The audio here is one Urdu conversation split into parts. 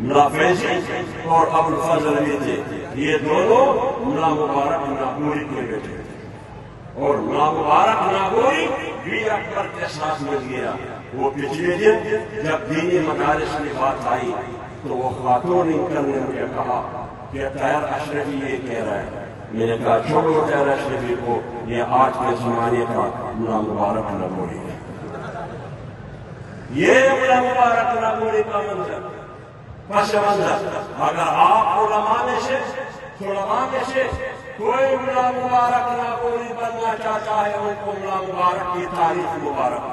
ملا فیضی اور ابو الفضل بھی تھے جی، یہ دونوں ملا مبارک ناگوری کے بیٹے تھے اور ملا مبارک ناگوری بھی اکبر کے ساتھ مل گیا۔ وہ پچھلے دن جب دینی مدارس کی بات آئی، تو وہ خاتون انکل نے مجھے کہا کہ تیر اشرفی یہ کہہ رہا ہے۔ میں نے کہا چھوڑو تیر اشرفی کو، یہ آج کے زمانے کا ملا مبارک ناگوری ہے۔ یہ ملا مبارک ناگوری کا منظر۔ پس منظر اگر آپ علماء میں سے علماء میں سے کوئی ملا مبارک ناگوری بننا چاہتا ہے ان کو ملا مبارک کی تاریخ مبارک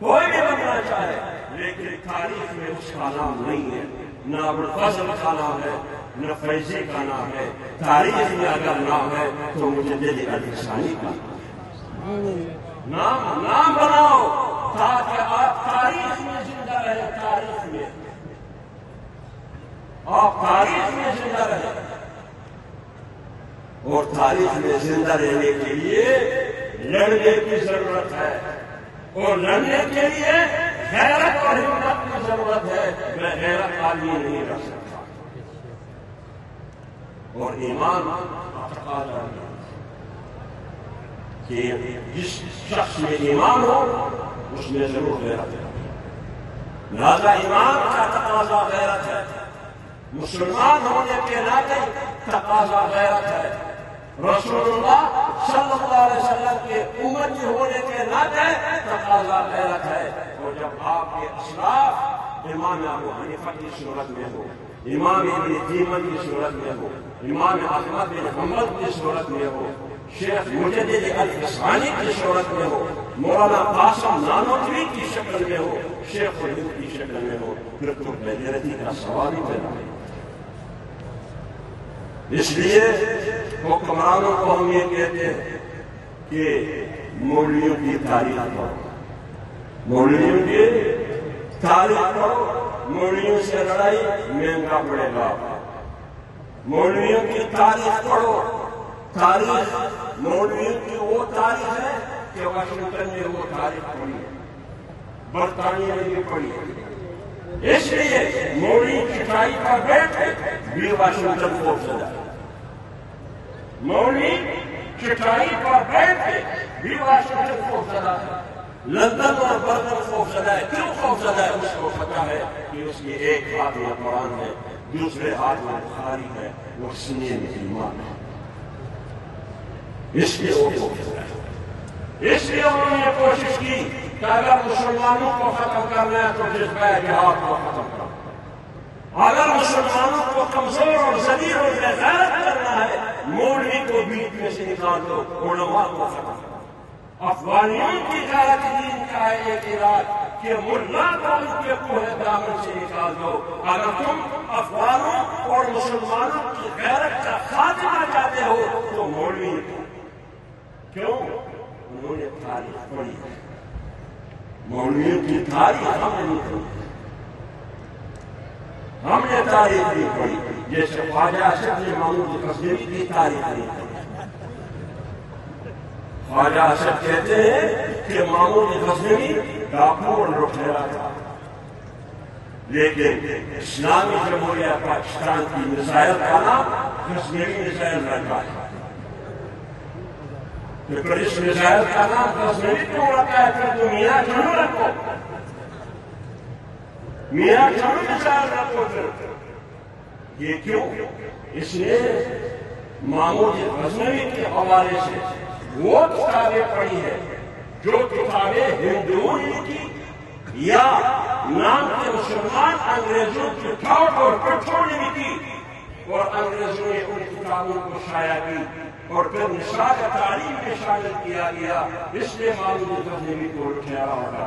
کوئی بھی بننا چاہے، لیکن تاریخ میں اس کا نام نہیں ہے۔ نہ ابوالفضل کا نام ہے، نہ فیضی کا نام ہے۔ تاریخ میں اگر نام ہے، تو مجھے دل علی ثانی کا نام نام بناؤ، تاکہ آپ تاریخ میں زندہ رہے تاریخ میں آپ تاریخ میں زندہ رہے اور تاریخ میں زندہ رہنے کے لیے لڑنے کی ضرورت ہے۔ اور لڑنے کے لیے غیرت اور ہمت کی ضرورت ہے۔ میں غیرت عالمی نہیں رکھ سکتا۔ اور ایمان کہ جس شخص میں ایمان ہو، اس میں ضرور غیرت ہے۔ لہذا ایمان کا تقاضا غیرت ہے۔ مسلمان ہونے کے ناطے تقاضا غیرت ہے۔ رسول اللہ صلی اللہ علیہ وسلم کے امت ہونے کے ناطے تقاضا غیرت ہے۔ اور جب آپ کے اسلاف امام ابو حنیفہ کی صورت میں ہو، امام ابن دیمن کی صورت میں ہو، امام احمد بن حنبل کی صورت میں ہو، شیخ مجدد الفسانی کی صورت میں ہو، مولانا قاسم نانوتوی کی شکل میں ہو، شیخ الہند کی شکل میں ہو، پھر تو بیدرتی کا سوال ہی پیدا ہے۔ اس لیے حکمرانوں کو ہم یہ کہتے ہیں کہ مولویوں کی تاریخ پڑھو۔ مولویوں کی تاریخ پڑھو، مولویوں سے لڑائی مہنگا پڑے گا۔ مولویوں کی تاریخ پڑھو۔ تاریخ، مولویوں کی وہ تاریخ ہے کہ واشنگٹن نے وہ تاریخ پڑھی ہے، برطانیہ نے بھی پڑھی ہے۔ اس لیے موڑی چٹائی پر بیٹھے بھی واشنگٹن کو سجا موڑی چٹائی پر بیٹھے بھی واشنگٹن کو سجا لندن اور برطن خوف زدہ ہے کیوں خوف زدہ ہے اس کو پتا ہے کہ اس کے ایک ہاتھ میں قرآن ہے دوسرے ہاتھ میں بخاری ہے وہ سنے میں ایمان ہے اس لیے وہ خوف زدہ ہے اس لیے انہوں نے کوشش کی کہ اگر مسلمانوں کو ختم کرنا ہے تو جذبہ جہاد کو ختم کرنا اگر مسلمانوں کو کمزور اور ذلیل اور غیرت کرنا ہے، مولوی کو بیچ میں سے نکال دو، علماء کو ختم کرنا افغانیوں کی غیرت دین کا ہے ایک علاج کہ ملا کو ان کے کوہ دامن سے نکال دو۔ اگر تم افغانوں اور مسلمانوں کی غیرت کا خاتمہ چاہتے ہو تو مولوی کیوں؟ انہوں نے تاریخ پڑھی۔ ہے مولویوں کی تاریخ ہم نے نہیں پڑھی۔ ہم نے تاریخ نہیں پڑھی۔ جیسے خواجہ اشرف نے محمود غزنوی کی تاریخ نہیں پڑھی۔ خواجہ اشرف کہتے ہیں کہ محمود غزنوی ڈاکو اور لٹیرا تھا۔ لیکن اسلامی جمہوریہ پاکستان کی میزائل کا نام غزنوی میزائل رکھا ہے پھر اس میزائل کا نام غزنوی کیوں؟ رکھا ہے پھر تو میاں چلو رکھو میاں چلو میزائل رکھو پھر یہ کیوں؟ اس نے محمود غزنوی کے حوالے سے وہ کتابیں پڑھی ہے۔ جو کتابیں ہندوؤں نے کی یا نام کے مسلمان انگریزوں کی ٹھوٹ اور پٹھوں نے بھی کی۔ اور انگریزوں نے ان کتابوں کو شائع کی اور پھر نصاب تعلیم میں شامل کیا گیا، اس لیے معلوم غزنوی کو ٹھہرا ہوگا۔